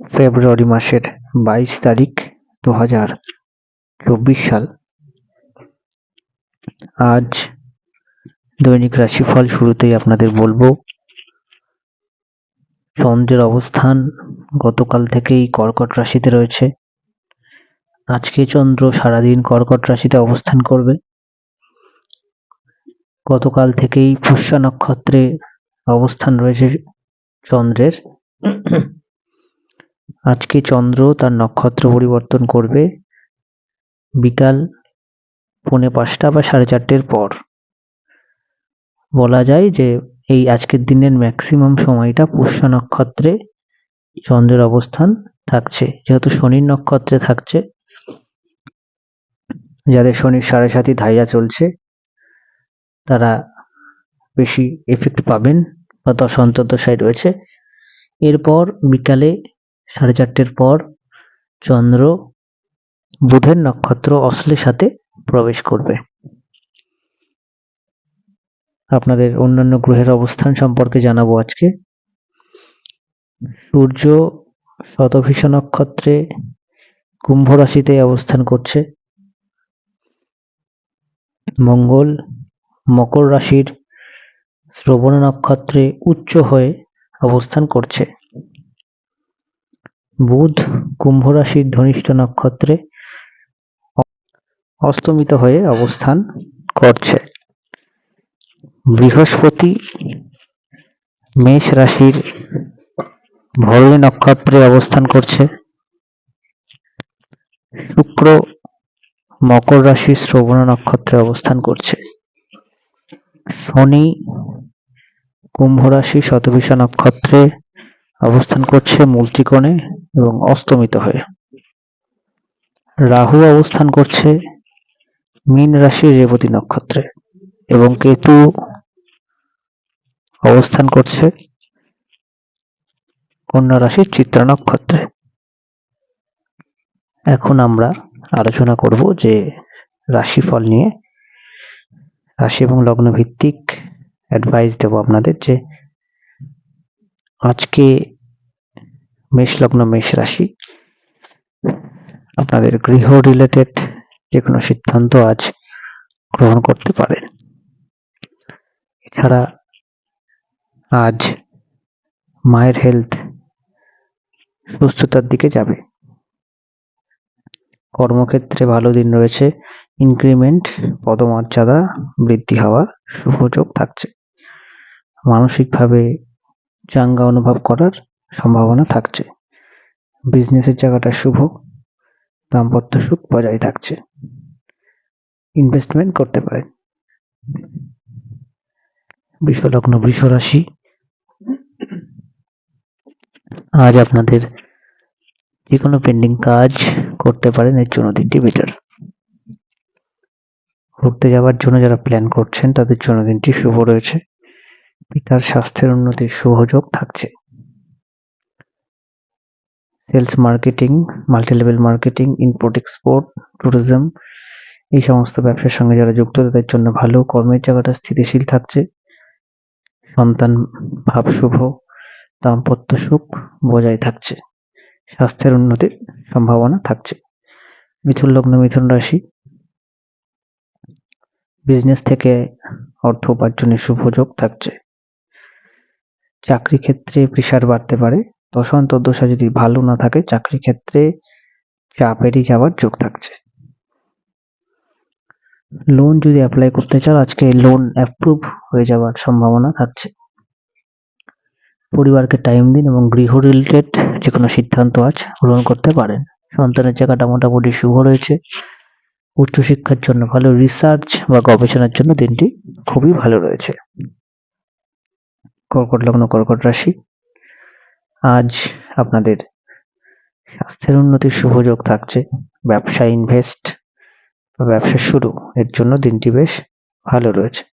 ফেব্রুয়ারি মাসের বাইশ তারিখ দু হাজার চব্বিশ সাল। আজ দৈনিক রাশিফল শুরুতেই আপনাদের বলব, চন্দ্রের অবস্থান গতকাল থেকেই কর্কট রাশিতে রয়েছে। আজকে চন্দ্র সারাদিন কর্কট রাশিতে অবস্থান করবে। গতকাল থেকেই পুষ্যা নক্ষত্রে অবস্থান রয়েছে চন্দ্রের। আজকে চন্দ্র তার নক্ষত্র পরিবর্তন করবে বিকাল পৌনে পাঁচটা বা সাড়ে চারটের পর। বলা যায় যে এই আজকের দিনের ম্যাক্সিমাম সময়টা পুষ্যা নক্ষত্রে চন্দ্রের অবস্থান থাকছে। যেহেতু শনির নক্ষত্রে থাকছে, যাদের শনির সাড়ে সাথী ধাইয়া চলছে, তারা বেশি এফেক্ট পাবেন বা দশ অন্তর্দশায় রয়েছে এরপর বিকালে সাড়ে চারটের পর চন্দ্র বুধের নক্ষত্র অশ্লের সাথে প্রবেশ করবে। আপনাদের অন্যান্য গ্রহের অবস্থান সম্পর্কে জানাব আজকে। সূর্য শতভিষ নক্ষত্রে কুম্ভ রাশিতে অবস্থান করছে। মঙ্গল মকর রাশির শ্রবণ নক্ষত্রে উচ্চ হয়ে অবস্থান করছে। বুধ কুম্ভ রাশির ধনিষ্ঠ নক্ষত্রে অস্তমিত হয়ে অবস্থান করছে। বৃহস্পতি মেষ রাশির ভরণী নক্ষত্রে অবস্থান করছে। শুক্র মকর রাশির শ্রবণ নক্ষত্রে অবস্থান করছে। শনি কুম্ভ রাশি শতভিষা নক্ষত্রে অবস্থান করছে মূল এবং অস্তমিত হয়ে। রাহু অবস্থান করছে মীন রাশির রেবতী নক্ষত্রে এবং কেতু অবস্থান করছে কন্যা রাশির চিত্রা নক্ষত্রে। এখন আমরা আলোচনা করব যে রাশিফল নিয়ে। রাশি এবং লগ্ন ভিত্তিক অ্যাডভাইস দেব আপনাদের যে আজকে মেষ লগ্ন মেষ রাশি। আপনাদের গৃহ রিলেটেড যে কোনো সিদ্ধান্ত আজ গ্রহণ করতে পারেন এছাড়া আজ মায়ের হেলথ সুস্থতার দিকে যাবে। কর্মক্ষেত্রে ভালো দিন রয়েছে। ইনক্রিমেন্ট পদমর্যাদা, বৃদ্ধি হওয়া সুযোগ থাকছে। মানসিকভাবে চাঙ্গা অনুভব করার সম্ভাবনা থাকছে। বিজনেসের জায়গাটা শুভ, দাম্পত্য সুখ বজায় থাকছে। ইনভেস্টমেন্ট করতে পারেন। বৃষলগ্ন বৃষ রাশি। আজ আপনাদের যে কোনো পেন্ডিং কাজ করতে পারেন, এর জন্য দিনটি বেটার ঘুরতে যাওয়ার জন্য যারা প্ল্যান করছেন, তাদের জন্য দিনটি শুভ রয়েছে। পিতার স্বাস্থ্যের উন্নতির সুযোগ থাকছে। Sales marketing multi level marketing import export tourism এই সমস্ত ব্যবসার সঙ্গে যারা যুক্ত, তাদের জন্য ভালো। কর্মের জায়গাটা স্থিতিশীল থাকছে। সন্তান ভাব শুভ, দাম্পত্য সুখ বজায় থাকছে। স্বাস্থ্যের উন্নতির সম্ভাবনা থাকছে। মিথুন লগ্ন, মিথুন রাশি। বিজনেস থেকে অর্থ উপার্জনের শুভ যোগ থাকছে। চাকরি ক্ষেত্রে প্রেশার বাড়তে পারে। দশান্ত দশা যদি ভালো না থাকে চাকরি ক্ষেত্রে চাপেরই যাওয়ার যোগ থাকছে। লোন যদি অ্যাপ্লাই করতে চাও, আজকে লোন অ্যাপ্রুভ হয়ে যাওয়ার সম্ভাবনা থাকছে। পরিবারকে টাইম দিন এবং গৃহ রিলেটেড যে কোনো সিদ্ধান্ত আজ গ্রহণ করতে পারেন। সন্তানের জায়গাটা মোটামুটি শুভ রয়েছে। উচ্চশিক্ষার জন্য ভালো রিসার্চ বা গবেষণার জন্য দিনটি খুবই ভালো রয়েছে। কর্কট লগ্ন, কর্কট রাশি আজ আপনাদের স্বাস্থ্যের উন্নতির শুভ যোগ থাকছে। ব্যবসা ইনভেস্ট বা ব্যবসা শুরু, এর জন্য দিনটি বেশ ভালো রয়েছে।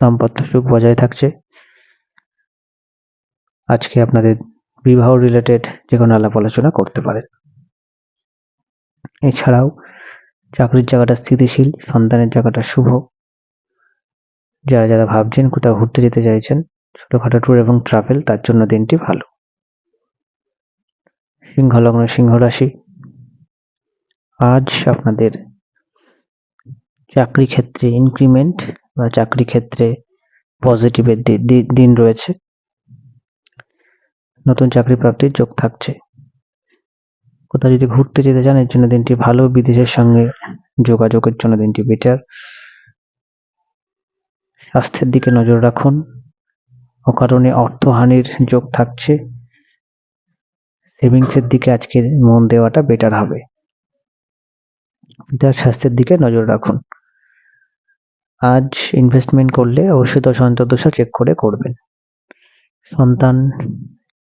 দাম্পত্য সুখ বজায় থাকছে। আজকে আপনাদের বিবাহ রিলেটেড যে কোনো আলাপ আলোচনা করতে পারেন। এছাড়াও চাকরির জায়গাটা স্থিতিশীল, সন্তানের জায়গাটা শুভ। যারা যারা ভাবছেন কোথাও ঘুরতে যেতে চাইছেন ছোটখাটো ট্যুর এবং ট্রাভেল তার জন্য দিনটি ভালো। সিংহ লগ্ন সিংহ রাশি আজ আপনাদের চাকরি ক্ষেত্রে ইনক্রিমেন্ট বা চাকরি ক্ষেত্রে পজিটিভের দিন রয়েছে। নতুন চাকরি প্রাপ্তির যোগ থাকছে। কোথাও যদি ঘুরতে যেতে চান, এর জন্য দিনটি ভালো। বিদেশের সঙ্গে যোগাযোগের জন্য দিনটি বেটার স্বাস্থ্যের দিকে নজর রাখুন। অকারণে অর্থহানির যোগ থাকছে। সেভিংসের দিকে আজকে মন দেওয়াটা বেটার হবে। পিতার স্বাস্থ্যের দিকে নজর রাখুন। আজ ইনভেস্টমেন্ট করলে অবশ্যই দশ অন্তর্দশা চেক করে করবেন। সন্তান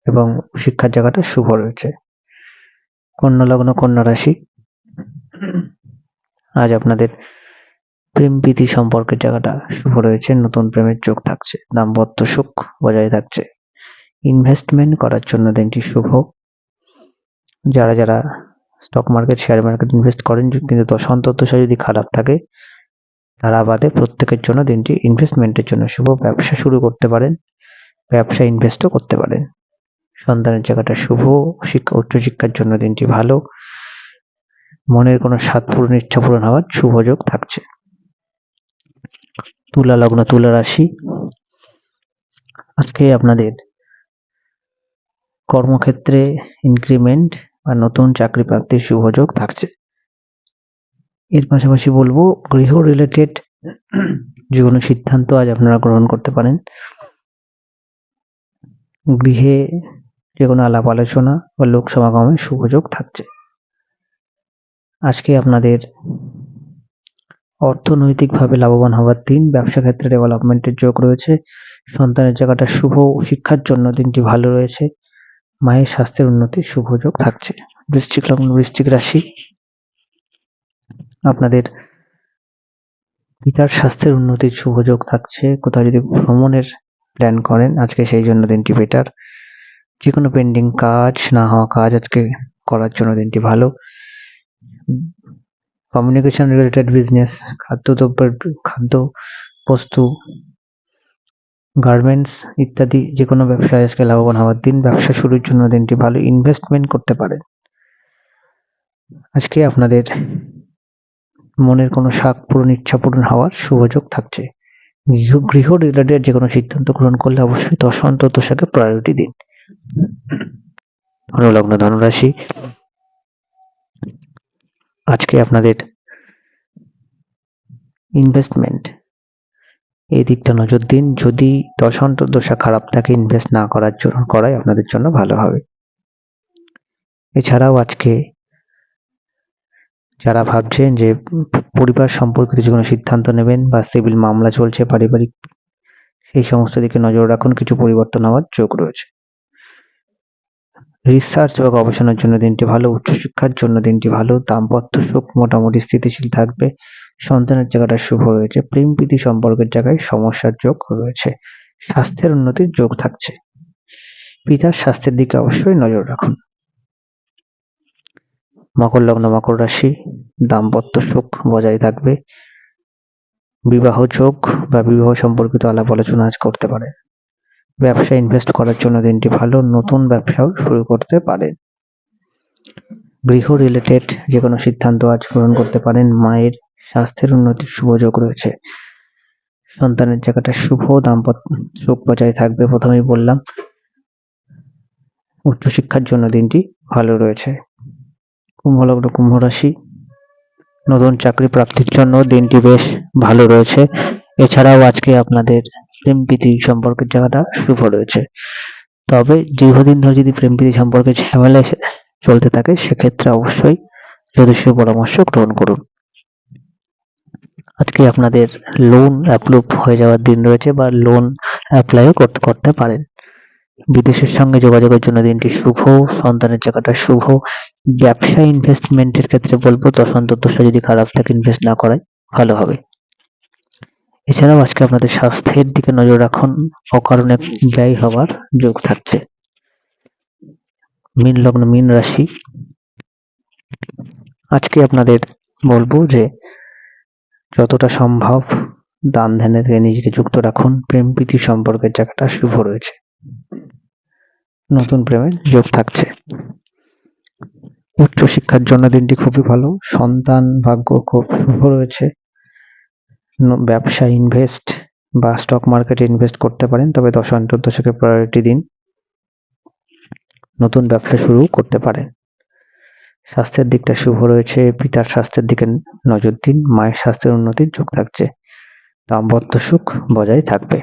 এবং শিক্ষার জায়গাটা শুভ রয়েছে। কন্যা লগ্ন কন্যা রাশি। আজ আপনাদের প্রেম প্রীতি সম্পর্কের জায়গাটা শুভ রয়েছে নতুন প্রেমের যোগ থাকছে, দাম্পত্য সুখ বজায় থাকছে। ইনভেস্টমেন্ট করার জন্য দিনটি শুভ। যারা যারা stock market share market invest করেন, কিন্তু দশা যদি খারাপ থাকে, তারা বাদে প্রত্যেকের জন্য দিনটি ইনভেস্টমেন্টের জন্য শুভ। ব্যবসা শুরু করতে পারেন, ব্যবসা ইনভেস্টও করতে পারেন। সন্তানের জায়গাটা শুভ শিক্ষা উচ্চশিক্ষার জন্য দিনটি ভালো। মনের কোনো স্বাদ পূরণ, ইচ্ছা পূরণ হওয়ার শুভ যোগ থাকছে। তুলা লগ্ন, তুলা রাশি। আজকে আপনাদের কর্মক্ষেত্রে ইনক্রিমেন্ট বা নতুন চাকরি প্রাপ্তির শুভ যোগ থাকছে। এর পাশাপাশি বলব, গৃহ রিলেটেড যে কোনো সিদ্ধান্ত আজ আপনারা গ্রহণ করতে পারেন। গৃহে যে কোনো আলাপ আলোচনা বা লোক সমাগমের সুযোগ থাকছে। আজকে আপনাদের অর্থনৈতিকভাবে লাভবান হওয়ার দিন, ব্যবসা ক্ষেত্রে ডেভেলপমেন্টের যোগ রয়েছে। সন্তানের জায়গাটা শুভ শিক্ষার জন্য দিনটি ভালো রয়েছে। মায়ের স্বাস্থ্যের উন্নতির শুভ যোগ থাকছে। বৃশ্চিক লগ্ন, বৃশ্চিক রাশি। আপনাদের পিতার স্বাস্থ্যের উন্নতির শুভ যোগ থাকছে। কোথাও যদি ভ্রমণের প্ল্যান করেন, আজকে সেই জন্য দিনটি বেটার যে কোনো পেন্ডিং কাজ, না হওয়া কাজ আজকে করার জন্য দিনটি ভালো। কমিউনিকেশন রিলেটেড বিজনেস খাদ্যদ্রব্যের খাদ্য বস্তু গার্মেন্টস ইত্যাদি যে কোনো ব্যবসায় আজকে লাভবান হওয়ার দিন, ব্যবসা শুরুর জন্য দিনটি ভালো ইনভেস্টমেন্ট করতে পারেন। আজকে আপনাদের মনের কোনো শাক পূরণ, ইচ্ছা পূরণ হওয়ার সুযোগ থাকছে। গৃহ রিলেটেড যে কোনো সিদ্ধান্ত গ্রহণ করলে অবশ্যই দশ অন্তত দশাকে প্রায়োরিটি দিন। ধনুলগ্ন ধনুরাশি আজকে আপনাদের ইনভেস্টমেন্ট এই দিকটা নজর দিন। যদি দশান্তর দশা খারাপ থাকে ইনভেস্ট না করার জন্য, করাই আপনাদের জন্য ভালো হবে। এছাড়াও আজকে যারা ভাবছেন যে পরিবার সম্পর্কিত যে কোনো সিদ্ধান্ত নেবেন বা সিভিল মামলা চলছে, পারিবারিক সেই সমস্ত দিকে নজর রাখুন। কিছু পরিবর্তন হওয়ার যোগ রয়েছে। রিসার্চ বা গবেষণার জন্য দিনটি ভালো, উচ্চশিক্ষার জন্য দিনটি ভালো, দাম্পত্য সুখ মোটামুটি স্থিতিশীল থাকবে। সন্তানের জায়গাটা শুভ রয়েছে, প্রেম প্রীতি সম্পর্কের জায়গায় সমস্যার যোগ রয়েছে, স্বাস্থ্যের উন্নতির যোগ থাকছে। পিতার স্বাস্থ্যের দিকে অবশ্যই নজর রাখুন। মকর লগ্ন, মকর রাশি, দাম্পত্য সুখ বজায় থাকবে। বিবাহ যোগ বা বিবাহ সম্পর্কিত আলাপ আলোচনা আজ করতে পারে ব্যবসায় ইনভেস্ট করার জন্য দিনটি ভালো, নতুন ব্যবসাও শুরু করতে পারেন। গৃহ রিলেটেড যে কোনো সিদ্ধান্ত আজ গ্রহণ করতে পারেন, মায়ের স্বাস্থ্যের উন্নতির শুভ যোগ রয়েছে। সন্তানের জায়গাটা শুভ, দাম্পত্য সুখ বজায় থাকবে প্রথমেই বললাম। উচ্চশিক্ষার জন্য দিনটি ভালো রয়েছে। কুম্ভ লগ্ন, কুম্ভ রাশি, নতুন চাকরি প্রাপ্তির জন্য দিনটি বেশ ভালো রয়েছে। এছাড়াও আজকে আপনাদের প্রেম প্রীতি সম্পর্কের জায়গাটা শুভ রয়েছে। তবে দীর্ঘদিন ধরে যদি প্রেম প্রীতি সম্পর্কে ঝামেলা চলতে থাকে, সেক্ষেত্রে অবশ্যই জ্যোতিষীয় পরামর্শ গ্রহণ করুন। আজকে আপনাদের লোন অ্যাপ্রুভ হয়ে যাওয়ার দিন রয়েছে বা লোন অ্যাপ্লাইও করতে পারেন। বিদেশের সঙ্গে যোগাযোগের জন্য দিনটি শুভ, সন্তানের জায়গাটা শুভ। ব্যবসা ইনভেস্টমেন্টের ক্ষেত্রে বলব দশ অন্তর্দশা যদি খারাপ থাকে ইনভেস্ট না করাই ভালো হবে। এছাড়াও আজকে আপনাদের স্বাস্থ্যের দিকে নজর রাখুন, অকারণে ব্যয় হওয়ার যোগ থাকছে। মীন লগ্ন, মীন রাশি। আজকে আপনাদের বলব যে, যতটা সম্ভব দান ধ্যানে থেকে নিজেকে যুক্ত রাখুন, প্রেম প্রীতি সম্পর্কের জায়গাটা শুভ রয়েছে। নতুন প্রেমের যোগ থাকছে। উচ্চ শিক্ষার জন্য দিনটি খুবই ভালো, সন্তান ভাগ্য খুব শুভ রয়েছে। ব্যবসায় ইনভেস্ট বা স্টক মার্কেটে ইনভেস্ট করতে পারেন, তবে দশ অন্তর্দশকে প্রায়োরিটি দিন। নতুন ব্যবসা শুরু করতে পারেন। স্বাস্থ্যের দিকটা শুভ রয়েছে, পিতার স্বাস্থ্যের দিকে নজর দিন, মায়ের স্বাস্থ্যের উন্নতির যোগ থাকছে। দাম্পত্য সুখ বজায় থাকবে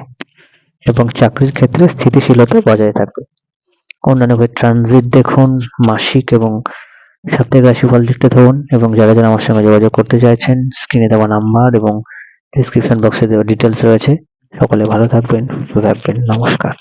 এবং চাকরির ক্ষেত্রে স্থিতিশীলতা বজায় থাকবে। অন্যান্য ট্রানজিট দেখুন, মাসিক এবং সাপ্তাহিক রাশিফল দেখতে থাকুন এবং যারা যারা আমার সঙ্গে যোগাযোগ করতে চাইছেন স্ক্রিনে দেওয়া নাম্বার এবং ডিসক্রিপশন বক্সে দেওয়া ডিটেলস রয়েছে। সকলে ভালো থাকবেন সুস্থ থাকবেন। নমস্কার।